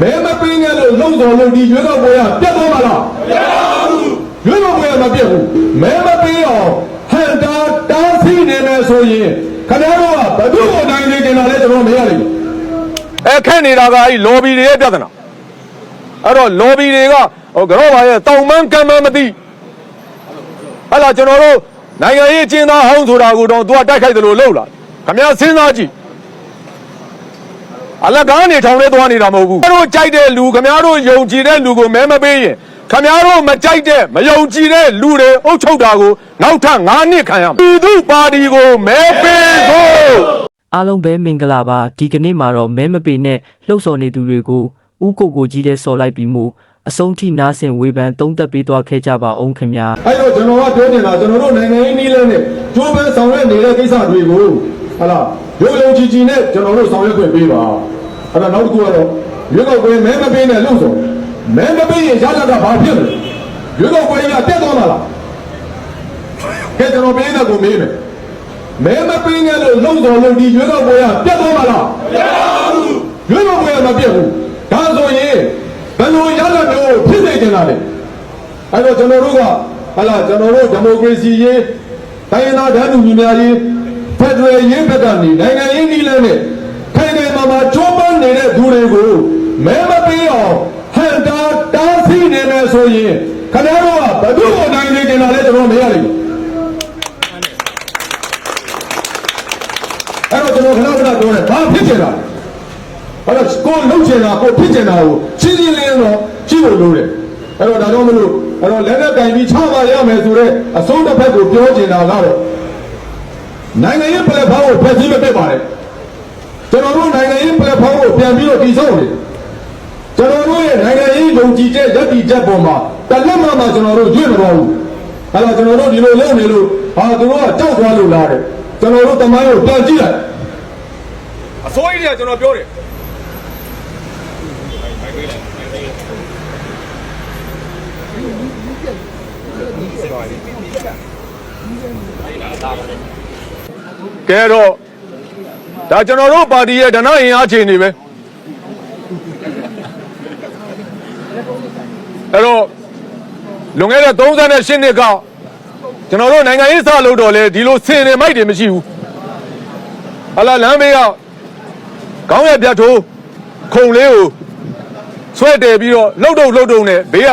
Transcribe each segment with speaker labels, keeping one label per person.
Speaker 1: မဲမပင်းနဲ့လို့လုံတော်လို့ဒီရွေးကောက်ပွဲကပြတ်သွားမှာလားမပြတ်ပါဘူးရွေးကောက်ပွဲကမပြတ်ဘူးမဲမပင်းအောင်ဟန်တာတားဆီးနေမယ်ဆိုရင်ခင်ဗျားတို့ကဘယ်သူ့ကိုနိုင်နေကြတာလဲကျွန်တော်မရလိမ့်ဘူး
Speaker 2: အဲခက်နေတာကအဲ့ lobby တွေရဲ့ပြဿနာအဲ့တော့ lobby တွေကဟိုကတော့ပါရဲ့တောင်မန်းကမ်းမန်းမသိဟဲ့လားကျွန်တော်တို့နိုင်ငံရေးအကျဉ်းသားဟောင်းဆိုတာကိုတော့သူကတိုက်ခိုက်တယ်လို့လုပ်လာခမရစဉ်းစားကြည့် အလကားနေထောင်လဲသွားနေတာမဟုတ်ဘူးခင်ဗျားတို့ကြိုက်တဲ့လူခင်ဗျားတို့ယုံကြည်တဲ့လူကိုမဲမပေးရင်ခင်ဗျားတို့မကြိုက်တဲ့မယုံကြည်တဲ့လူတွေအုပ်ချုပ်တာကိုနောက်ထပ်9နှစ်ခံရမယ်ပြည်သူပါတီကိုမဲပေးဖို့
Speaker 3: အားလုံးပဲမင်္ဂလာပါဒီကနေ့မှာတော့မဲမပေနဲ့လှုပ်ဆော်နေသူတွေကိုဥကိုကိုကြီးတဲ့ဆော်လိုက်ပြီးမှုအဆုံးထိနားဆင်ဝေဖန်သုံးသပ်ပေးသွားခဲ့ကြပါအောင်ခင်ဗျာ
Speaker 1: အဲ့တော့ကျွန်တော်ကပြောနေတာကျွန်တော်တို့နိုင်ငံရေးနည်းလမ်းနဲ့ကြိုးပမ်းဆောင်ရွက်နေတဲ့ကိစ္စတွေကိုဟာလားရုပ်လုံးချီချီနဲ့ကျွန်တော်တို့ဆောင်ရွက်ခွင့်ပေးပါ အဲ့တော့နောက်တစ်ခုကတော့ရွေးကောက်ပွဲမဲမပေးနဲ့လို့ဆိုမဲမပေးရင်ရကြတာဘာဖြစ်လဲရွေးကောက်ပွဲကတက်သွားမှာလားကဲကျွန်တော်ပေးတဲ့ကိုမေးမယ်မဲမပေးနဲ့လို့လုံတော်လို့ဒီရွေးကောက်ပွဲကတက်သွားမှာလားမပြတ်ပါဘူးရွေးကောက်ပွဲကမပြတ်ဘူးဒါဆိုရင်ဘယ်လိုရကြမျိုးဖြစ်နေကြတာလဲအဲ့တော့ကျွန်တော်တို့ကဟလာကျွန်တော်တို့ဒီမိုကရေစီရေးတိုင်းရင်းသားဓာတ်တူညီများရေးဖက်ဒရယ်ရေးဘက်ကနေနိုင်ငံရေးနည်းလမ်းနဲ့ခိုင်ခိုင်မာမာချိုးပ န်းနေတဲ့သူတွေကိုမဲမပေးအောင်ဟန်တာတားဆီးနေမယ်ဆိုရင်ခင်ဗျားတို့ကဘယ်သူ့ကိုနိုင်နေကြတာလဲကျွန်တော်မရလိမ့်ဘူးအဲ့တော့ကျွန်တော်ခဏခဏပြောတယ်ဘာဖြစ်နေတာလဲအဲ့တော့ကိုလှုပ်ချင်တာကိုဖြစ်ချင်တာကိုရှင်းရှင်းလင်းလင်းတော့ကြည့်ဖို့လိုတယ်အဲ့တော့ဒါကြောင့်မလို့အဲ့တော့လက်နဲ့ကင်ပြီးချပါရမယ်ဆိုတော့အစိုးတစ်ဖက်ကိုပြောချင်တာကတော့နိုင်ငံရေးပလက်ဖောင်းကိုဖျက်ဆီးမပစ်ပါနဲ့ ကျွန်တော်တို့နိုင်ငံရေးပလက်ဖောင်းကိုပြန်ပြီးတော့တည်ဆောက်နေကျွန်တော်တို့ရဲ့နိုင်ငံရေးယုံကြည်ချက်ယက်တီချက်ပေါ်မှာတလက်မှမှကျွန်တော်တို့ရွေ့မတော်ဘူးအဲ့တော့ကျွန်တော်တို့ဒီလိုလုပ်နေလို့ဟာသူတို့ကကြောက်သွားလို့လားတဲ့ကျွန်တော်တို့တမိုင်းကိုပြန်ကြည့်လိုက်
Speaker 2: အစိုးရတွေကကျွန်တော်ပြောတယ်ကဲတော့ ဒါကျွန်တော်တို့ပါတီရဲ့ဒဏအင်အားချိန်နေပဲအဲ့တော့လွန်ခဲ့တဲ့38နှစ်ကကျွန်တော်တို့နိုင်ငံရေးစလို့တော့လေဒီလိုစင်နေမိုက်တွေမရှိဘူးဟလာလမ်းမေးကခေါင်းရပြတ်ထိုးခုံလေးကိုဆွဲတယ်ပြီးတော့လှုပ်တုပ်လှုပ်တုပ်နဲ့ဘေးက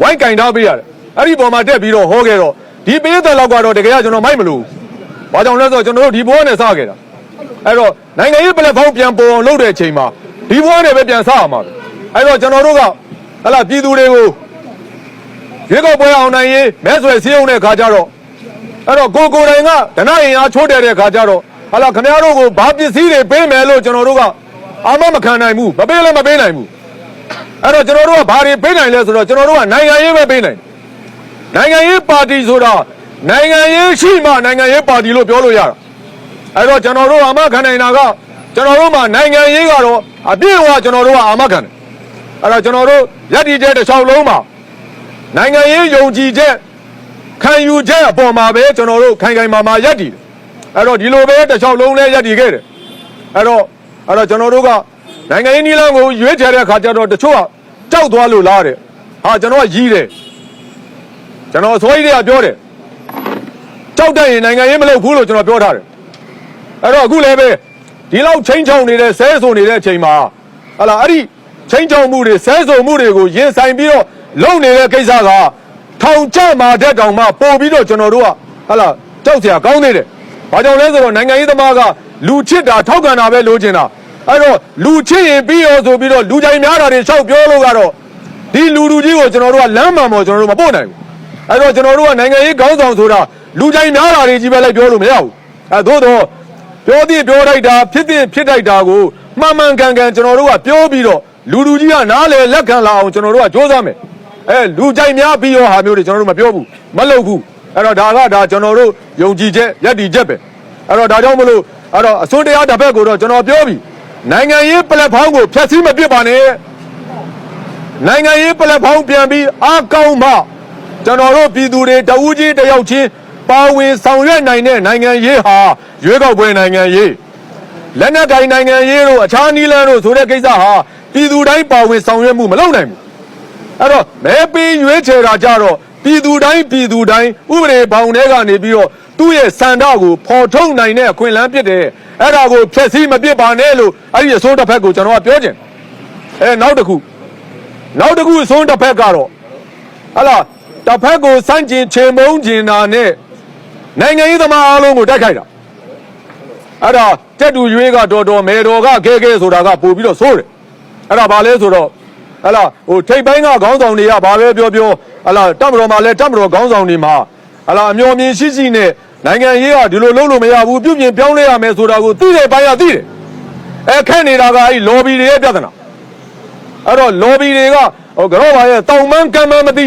Speaker 2: ဝိုင်းကင်ထားပေးရတယ်အဲ့ဒီပေါ်မှာတက်ပြီးတော့ဟောခဲ့တော့ဒီပေးတဲ့လောက်ကတော့တကယ်ကကျွန်တော်မိုက်မလို့။ဘာကြောင့်လဲဆိုတော့ကျွန်တော်တို့ဒီဘဝနဲ့စခဲ့တာ။ အဲ့တော့နိုင်ငံရေးပလက်ဖောင်းပြန်ပေါ်အောင်လုပ်တဲ့အချိန်မှာဒီဘဝနဲ့ပဲပြန်စရမှာပဲ။အဲ့တော့ကျွန်တော်တို့ကဟလာပြည်သူတွေကိုရွေးကောက်ပွဲအောင်နိုင်ရေးမဲဆွယ်စည်းရုံးတဲ့ခါကျတော့အဲ့တော့ကိုကိုယ်တိုင်ကဒနာရင်အားချိုးတယ်တဲ့ခါကျတော့ဟလာခင်ဗျားတို့ကိုဘာပစ္စည်းတွေပေးမယ်လို့ကျွန်တော်တို့ကအာမမခံနိုင်ဘူးမပေးလည်းမပေးနိုင်ဘူး။အဲ့တော့ကျွန်တော်တို့ကဘာတွေပေးနိုင်လဲဆိုတော့ကျွန်တော်တို့ကနိုင်ငံရေးပဲပေးနိုင်တယ်။နိုင်ငံရေးပါတီဆိုတာနိုင်ငံရေးရှိမှနိုင်ငံရေးပါတီလို့ပြောလို့ရတာ အဲ့တော့ကျွန်တော်တို့အာမခံနိုင်တာကကျွန်တော်တို့မှာနိုင်ငံရေးကတော့အပြည့်အဝကျွန်တော်တို့ကအာမခံတယ်အဲ့တော့ကျွန်တော်တို့ယက်တီတဲ့တစ်ချောင်းလုံးမှာနိုင်ငံရေးယုံကြည်ချက်ခံယူချက်အပေါ်မှာပဲကျွန်တော်တို့ခိုင်ခိုင်မာမာယက်တီတယ်အဲ့တော့ဒီလိုပဲတစ်ချောင်းလုံးလဲယက်တီခဲ့တယ်အဲ့တော့အဲ့တော့ကျွန်တော်တို့ကနိုင်ငံရေးနည်းလမ်းကိုရွေးချယ်တဲ့အခါကျတော့တချို့ကကြောက်သွားလို့လားတဲ့ဟာကျွန်တော်ကရီးတယ်ကျွန်တော်အစိုးရတွေကပြောတယ်ကြောက်တဲ့ရင်နိုင်ငံရေးမလုပ်ဘူးလို့ကျွန်တော်ပြောထားတယ် အဲ့တော့အခုလည်းပဲဒီလောက်ချင်းချောင်နေတဲ့ဆဲဆိုနေတဲ့အချိန်မှာဟလာအဲ့ဒီချင်းချောင်မှုတွေဆဲဆိုမှုတွေကိုရင်ဆိုင်ပြီးတော့လုံနေတဲ့ကိစ္စကထောင်ကျမှာတဲ့တောင်မှပို့ပြီးတော့ကျွန်တော်တို့ကဟလာကြောက်စရာကောင်းနေတယ်ဘာကြောင့်လဲဆိုတော့နိုင်ငံရေးသမားကလူချစ်တာထောက်ခံတာပဲလိုချင်တာအဲ့တော့လူချစ်ရင်ပြီးရောဆိုပြီးတော့လူကြိုင်များတာတွေလျှောက်ပြောလို့ကတော့ဒီလူလူကြီးကိုကျွန်တော်တို့ကလမ်းမှန်ပေါ်ကျွန်တော်တို့မပို့နိုင်ဘူးအဲ့တော့ကျွန်တော်တို့ကနိုင်ငံရေးခေါင်းဆောင်ဆိုတာလူကြိုင်များတာတွေကြီးပဲလိုက်ပြောလို့မရဘူးအဲသို့တော့ ပြောသည်ပြောလိုက်တာဖြစ်သည်ဖြစ်လိုက်တာကိုမှန်မှန်ကန်ကန်ကျွန်တော်တို့ကပြောပြီးတော့လူလူကြီးကနားလေလက်ခံလာအောင်ကျွန်တော်တို့ကစ조사မယ်အဲလူကြိုင်များပြီးရောဟာမျိုးတွေကျွန်တော်တို့မပြောဘူးမလုပ်ဘူးအဲ့တော့ဒါကဒါကျွန်တော်တို့ယုံကြည်ချက်ယက်တီချက်ပဲအဲ့တော့ဒါကြောင့်မလို့အဲ့တော့အစိုးတရားတစ်ဖက်ကိုတော့ကျွန်တော်ပြောပြီနိုင်ငံရေးပလက်ဖောင်းကိုဖျက်ဆီးမပစ်ပါနဲ့နိုင်ငံရေးပလက်ဖောင်းပြန်ပြီးအားကောင်းမှကျွန်တော်တို့ပြည်သူတွေတဦးချင်းတစ်ယောက်ချင်း ပါဝင်ဆောင်ရွက်နိုင်တဲ့နိုင်ငံရေးဟာရွေးကောက်ပွဲနိုင်ငံရေးလက်နက်ကိုင်နိုင်ငံရေးတို့အခြားနည်းလမ်းတို့ဆိုတဲ့ကိစ္စဟာပြည်သူတိုင်းပါဝင်ဆောင်ရွက်မှုမလုပ်နိုင်ဘူးအဲ့တော့မဲပေးရွေးချယ်တာကြတော့ပြည်သူတိုင်းပြည်သူတိုင်းဥပဒေဘောင်ထဲကနေပြီးတော့သူ့ရဲ့စံတော့ကိုဖော်ထုတ်နိုင်တဲ့အခွင့်အလမ်းဖြစ်တယ်အဲ့ဒါကိုဖျက်ဆီးမပစ်ပါနဲ့လို့အဲ့ဒီအစိုးတစ်ဖက်ကိုကျွန်တော်ကပြောချင်တယ်အဲနောက်တစ်ခုနောက်တစ်ခုအစိုးတစ်ဖက်ကတော့ဟလာတစ်ဖက်ကိုစန့်ကျင်ချေမုန်းကျင်တာနဲ့ နိုင်ငံရေးသမားအားလုံးကိုတိုက်ခိုက်တာအဲ့ဒါတက်တူရွေးကတော်တော်မဲတော်ကခဲခဲဆိုတာကပို့ပြီးတော့ဆိုးတယ်အဲ့ဒါဘာလဲဆိုတော့ဟလာဟိုထိပ်ပိုင်းကခေါင်းဆောင်တွေကဘာပဲပြောပြောဟလာတပ်မတော်မှာလဲတပ်မတော်ခေါင်းဆောင်တွေမှာဟလာအမျော်မြင်ရှိရှိနဲ့နိုင်ငံရေးကဒီလိုလုပ်လို့မရဘူးပြုပြင်ပြောင်းလဲရမယ်ဆိုတာကိုသိတဲ့ပိုင်းကသိတယ်အဲခက်နေတာကအဲ့ lobby တွေရဲ့ပြဿနာအဲ့တော့ lobby တွေကဟိုကတော့ဘာရဲ့တောင်မန်းကမ်းမန်းမသိ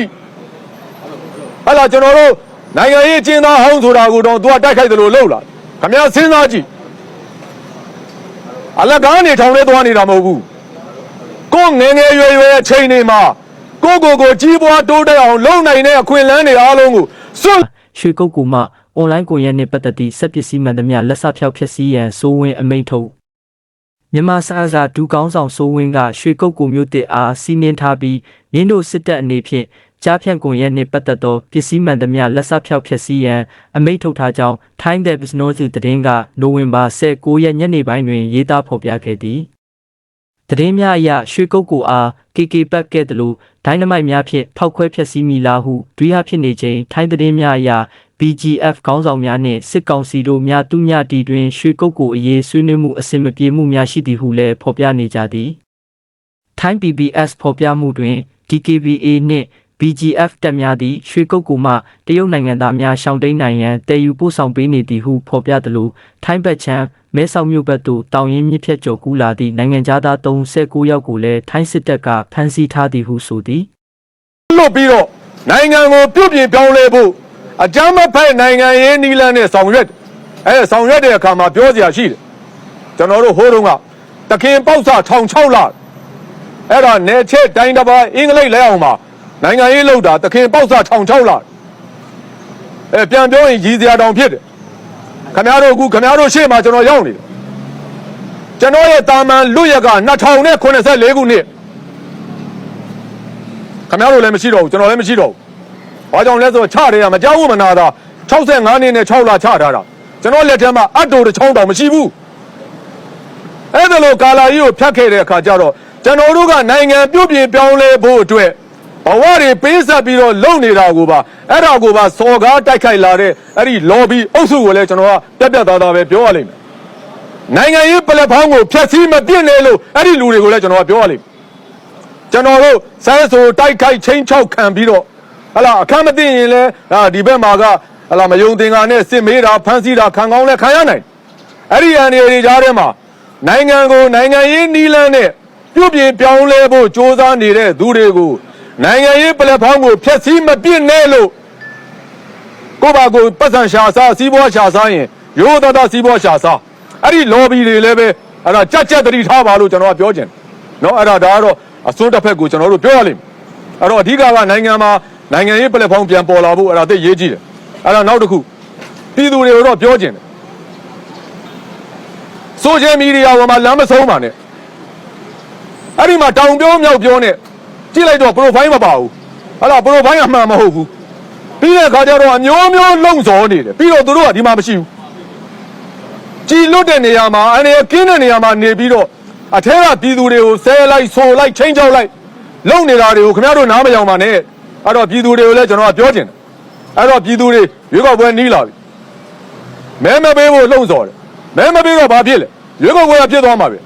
Speaker 2: ဟလာကျွန်တော်တို့ နိုင်ငံရေးအကျဉ်းသားဟောင်းဆိုတာကိုတော့သူကတိုက်ခိုက်တယ်လို့လုပ်လာခမရစဉ်းစားကြည့်အလကားနေထောင်လဲသွားနေတာမဟုတ်ဘူးကိုယ်ငယ်ငယ်ရွယ်ရွယ်အချိန်တွေမှာကိုယ့်ကိုယ်ကိုကြီးပွားတိုးတက်အောင်လုပ်နိုင်တဲ့အခွင့်အလမ်းတွေအားလုံးကိုစွန့်
Speaker 3: ရွှေကုတ်ကူမှအွန်လိုင်းကွန်ရက်နှင့်ပတ်သက်သည့်စက်ပစ္စည်းမှန်သမျှလက်စဖျောက်ဖျက်ဆီးရန်စိုးဝင်းအမိန့်ထုတ်မြန်မာစာအစာဒူကောင်းဆောင်စိုးဝင်းကရွှေကုတ်ကူမျိုးတစ်အားစီးနင်းထားပြီးရင်းတို့စစ်တပ်အနေဖြင့် ကြားဖြန့်ကွန်ရက်နှင့်ပတ်သက်သောပစ္စည်းမှန်သမျှလက်စဖျောက်ဖျက်ဆီးရန်အမိန့်ထုတ်ထားကြောင်း Time the Business သတင်းကနိုဝင်ဘာ19ရက်ညနေပိုင်းတွင်ရေးသားဖော်ပြခဲ့သည်သတင်းများအရရွှေကုတ်ကိုအား KK ပတ်ခဲ့တယ်လို့ဒိုင်းနမိုက်များဖြင့်ဖောက်ခွဲဖျက်ဆီးမိလားဟုတွေးရဖြစ်နေချိန်ထိုင်းသတင်းများအရ BGF ခေါင်းဆောင်များနှင့်စစ်ကောင်စီတို့များသူများတီတွင်ရွှေကုတ်ကိုအရေးဆွေးနွေးမှုအဆင်မပြေမှုများရှိသည်ဟုလည်းဖော်ပြနေကြသည်ထိုင်း PBS ဖော်ပြမှုတွင် DKBA နှင့် BGF တပ်များသည့်ရွှေကုတ်ကူမှတရုတ်နိုင်ငံသားများရှောင်တိန်နိုင်ရန်တည်ယူပို့ဆောင်ပေးနေသည်ဟုဖော်ပြသလိုထိုင်းဘက်ချမ်းမဲဆောက်မြို့ဘက်သို့တောင်ရင်မြစ်ဖြတ်ကျော်ကူးလာသည့်နိုင်ငံသား39ယောက်ကိုလည်းထိုင်းစစ်တပ်ကဖမ်းဆီးထားသည်ဟုဆိုသည်
Speaker 2: လွတ်ပြီးတော့နိုင်ငံကိုပြုတ်ပြင်ပြောင်းလဲဖို့အကြမ်းမဖက်နိုင်ငံရေးနီလန်းနဲ့ဆောင်ရွက်အဲဆောင်ရွက်တဲ့အခါမှာပြောစရာရှိတယ်ကျွန်တော်တို့ဟိုးတုန်းကတခင်ပေါက်စထောင်6လအဲ့ဒါနယ်ချက်တိုင်းတစ်ပါးအင်္ဂလိပ်လဲအောင်မှာ နိုင်ငံရေးလောက်တာတခင်ပေါက်စထောင်6လအဲပြန်ပြောရင်ရည်စရာတောင်ဖြစ်တယ်ခမရတို့အခုခမရတို့ရှေ့မှာကျွန်တော်ရောက်နေတယ်ကျွန်တော်ရဲ့တာမန်လွတ်ရက2084ခုနှစ်ခမရတို့လည်းမရှိတော့ဘူးကျွန်တော်လည်းမရှိတော့ဘူးဘာကြောင့်လဲဆိုတော့ချတယ်ကမကြောက်ဘူးမနာတာ65နှစ်နဲ့6လချထားတာကျွန်တော်လက်ထက်မှာအတ်တိုတစ်ချောင်းတောင်မရှိဘူးအဲ့ဒါလိုကာလာကြီးကိုဖြတ်ခဲ့တဲ့အခါကျတော့ကျွန်တော်တို့ကနိုင်ငံပြုတ်ပြင်ပြောင်းလဲဖို့အတွက် ဘဝတွေပေးဆက်ပြီးတော့လုပ်နေတာကိုပါအဲ့ဒါကိုပါစော်ကားတိုက်ခိုက်လာတဲ့အဲ့ဒီ lobby အုပ်စုကိုလည်းကျွန်တော်ကပြက်ပြက်သားသားပဲပြောရလိမ့်မယ်နိုင်ငံရေးပလက်ဖောင်းကိုဖျက်ဆီးမပြစ်နဲ့လို့အဲ့ဒီလူတွေကိုလည်းကျွန်တော်ကပြောရလိမ့်မယ်ကျွန်တော်တို့ဆန်းဆိုတိုက်ခိုက်ချင်းချောက်ခံပြီးတော့ဟလာအခမ်းမသိရင်လည်းဟာဒီဘက်မှာကဟလာမယုံသင်္ကာနဲ့စစ်မေးတာဖမ်းဆီးတာခံကောင်းလဲခံရနိုင်အဲ့ဒီအန်ဒီတွေကြားထဲမှာနိုင်ငံကိုနိုင်ငံရေးနီးလန်းနဲ့ပြုတ်ပြင်ပြောင်းလဲဖို့စ조사နေတဲ့သူတွေကို နိုင်ငံရေးပလက်ဖောင်းကိုဖျက်ဆီးမပြစ်နဲ့လို့ကိုယ့်ဘာကိုပတ်စံရှာစားစီးပွားရှာစားရင်ရိုးသားသားစီးပွားရှာစားအဲ့ဒီ lobby တွေလည်းပဲအဲ့ဒါကြက်ကြက်တတိထားပါလို့ကျွန်တော်ကပြောချင်တယ်နော်အဲ့ဒါဒါကတော့အစိုးတစ်ဖက်ကိုကျွန်တော်တို့ပြောရလိမ့်မယ်အဲ့တော့အဓိကကနိုင်ငံမှာနိုင်ငံရေးပလက်ဖောင်းပြန်ပေါ်လာဖို့အဲ့ဒါသိရေးကြည့်တယ်အဲ့ဒါနောက်တစ်ခုပြည်သူတွေကိုတော့ပြောချင်တယ်ဆိုရှယ်မီဒီယာပေါ်မှာလမ်းမဆုံးပါနဲ့အဲ့ဒီမှာတောင်ပြောမြောက်ပြောနဲ့ ကြည့်လိုက်တော့ profile မပါဘူးဟလာ profile အမှန်မဟုတ်ဘူးပြီးတဲ့အခါကျတော့အမျိုးမျိုးလုံစော်နေတယ်ပြီးတော့သူတို့ကဒီမှာမရှိဘူးကြည်လွတ်တဲ့နေရာမှာအနေကင်းတဲ့နေရာမှာနေပြီးတော့အထက်ကပြည်သူတွေကိုဆဲလိုက်ဆိုလိုက်ချင်းချောက်လိုက်လုံနေတာတွေကိုခင်ဗျားတို့နားမယောင်ပါနဲ့အဲ့တော့ပြည်သူတွေကိုလည်းကျွန်တော်ကပြောချင်တယ်အဲ့တော့ပြည်သူတွေရွေးကောက်ပွဲနီးလာပြီမဲမပေးဖို့လှုံ့ဆော်တယ်မဲမပေးတော့ဘာဖြစ်လဲရွေးကောက်ပွဲကဖြစ်သွားမှာပဲ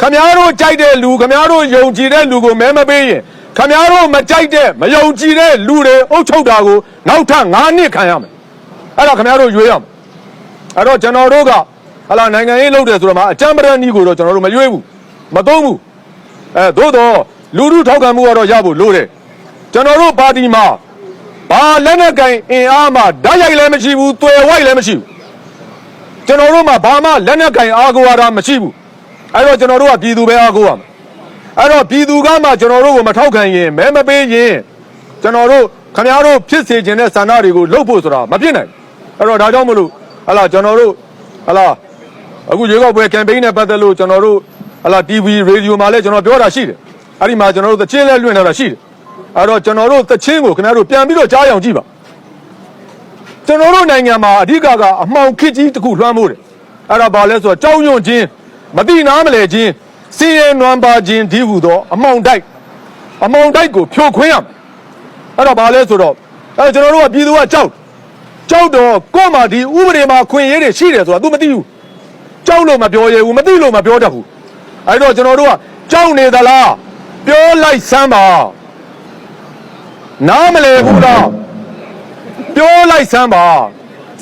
Speaker 2: ခမည်းတော်ကြိုက်တဲ့လူခမည်းတော်ယုံကြည်တဲ့လူကိုမဲမပေးရင်ခမည်းတော်မကြိုက်တဲ့မယုံကြည်တဲ့လူတွေအုပ်ချုပ်တာကိုနောက်ထပ်9နှစ်ခံရမယ်အဲ့ဒါခမည်းတော်ရွေးရမယ်အဲ့တော့ကျွန်တော်တို့ကဟလာနိုင်ငံရေးလုပ်တယ်ဆိုတော့မှအကြမ်းပဒနီးကိုတော့ကျွန်တော်တို့မရွေးဘူးမသုံးဘူးအဲသို့တော့လူလူထောက်ခံမှုကတော့ရဖို့လိုတယ်ကျွန်တော်တို့ပါတီမှာဘာလက်နက်ကင်အင်အားမှဓာတ်ရိုက်လည်းမရှိဘူးတွယ်ဝိုက်လည်းမရှိဘူးကျွန်တော်တို့မှာဘာမှလက်နက်ကင်အားကိုးရတာမရှိဘူး အဲ့တော့ကျွန်တော်တို့ကပြည်သူပဲအားကိုးရမယ်အဲ့တော့ပြည်သူကမှကျွန်တော်တို့ကိုမထောက်ခံရင်မဲမပေးရင်ကျွန်တော်တို့ခမည်းတော်ဖြစ်စေခြင်းတဲ့ဆန္ဒတွေကိုလှုပ်ဖို့ဆိုတာမဖြစ်နိုင်ဘူးအဲ့တော့ဒါကြောင့်မလို့ဟလာကျွန်တော်တို့ဟလာအခုရွေးကောက်ပွဲကမ်ပိန်းနဲ့ပတ်သက်လို့ကျွန်တော်တို့ဟဟလာ TV ရေဒီယိုမှာလည်းကျွန်တော်ပြောတာရှိတယ်အဲ့ဒီမှာကျွန်တော်တို့သချင်းလဲလွှင့်ထားတာရှိတယ်အဲ့တော့ကျွန်တော်တို့သချင်းကိုခင်ဗျားတို့ပြန်ပြီးတော့ကြားရအောင်ကြည့်ပါကျွန်တော်တို့နိုင်ငံမှာအဓိကကအမှောင်ခစ်ကြီးတစ်ခုလွှမ်းမိုးတယ်အဲ့ဒါဘာလဲဆိုတော့ကြောက်ရွံ့ခြင်း မတိနားမလဲခြင်းစင်ရဲနွမ်းပါခြင်းဒီဟုသောအမှောင်တိုက်အမှောင်တိုက်ကိုဖြိုခွင်းရမယ်အဲ့တော့ဘာလဲဆိုတော့အဲ့ကျွန်တော်တို့ကပြည်သူကကြောက်ကြောက်တော့ကို့မှာဒီဥပဒေမှာခွင့်ရေးတွေရှိတယ်ဆိုတာ तू မသိဘူးကြောက်လို့မပြောရဘူးမသိလို့မပြောတတ်ဘူးအဲ့တော့ကျွန်တော်တို့ကကြောက်နေသလားပြောလိုက်စမ်းပါနားမလဲဘူးလားပြောလိုက်စမ်းပါ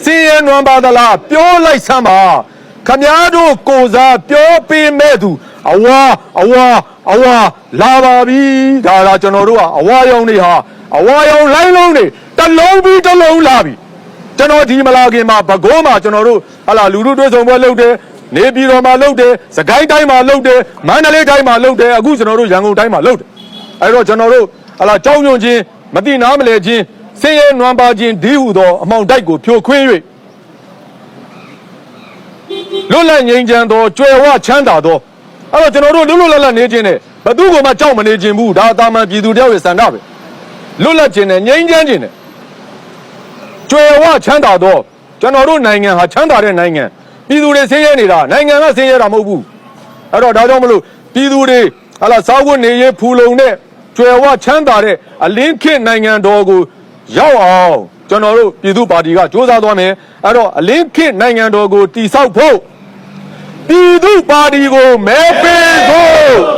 Speaker 2: စင်ရနွမ်းပါသလားပြောလိုက်စမ်းပါ ခမားတို့ကိုစားပြောပေးမဲ့သူအဝါအဝါအဝါလာပါပြီဒါလာကျွန်တော်တို့ကအဝါရောင်တွေဟာအဝါရောင်လိုင်းလုံးတွေတစ်လုံးပြီးတစ်လုံးလာပြီကျွန်တော်ဒီမလာခင်မှာဘကိုးမှာကျွန်တော်တို့ဟာလာလူလူတွေ့ဆုံပွဲလုပ်တယ်နေပြည်တော်မှာလုပ်တယ်စကိုင်းတိုင်းမှာလုပ်တယ်မန္တလေးတိုင်းမှာလုပ်တယ်အခုကျွန်တော်တို့ရန်ကုန်တိုင်းမှာလုပ်တယ်အဲ့တော့ကျွန်တော်တို့ဟာလာကြောက်ရွံ့ခြင်းမတိနားမလဲခြင်းဆင်းရဲနွမ်းပါခြင်းဒီဟုသောအမောင်တိုက်ကိုဖြိုခွင်း၍ လွတ်လပ်ငြိမ်းချမ်းသောကြွယ်ဝချမ်းသာသောအဲ့တော့ကျွန်တော်တို့လွတ်လွတ်လပ်လပ်နေခြင်းနဲ့ဘသူ့ကိုမှကြောက်မနေခြင်းဘူးဒါအသာမန်ပြည်သူတယောက်ရဲ့စံတပဲလွတ်လပ်ခြင်းနဲ့ငြိမ်းချမ်းခြင်းနဲ့ကြွယ်ဝချမ်းသာတော့ကျွန်တော်တို့နိုင်ငံဟာချမ်းသာတဲ့နိုင်ငံပြည်သူတွေဆင်းရဲနေတာနိုင်ငံကဆင်းရဲတာမဟုတ်ဘူးအဲ့တော့ဒါကြောင့်မလို့ပြည်သူတွေဟာလာစားဝတ်နေရေးဖူလုံတဲ့ကြွယ်ဝချမ်းသာတဲ့အလင်းခေတ်နိုင်ငံတော်ကိုရောက်အောင်ကျွန်တော်တို့ပြည်သူပါတီကစ조사သွားမယ်အဲ့တော့အလင်းခေတ်နိုင်ငံတော်ကိုတည်ဆောက်ဖို့ ပြည်သူပါတီကိုမဲပေးဖို့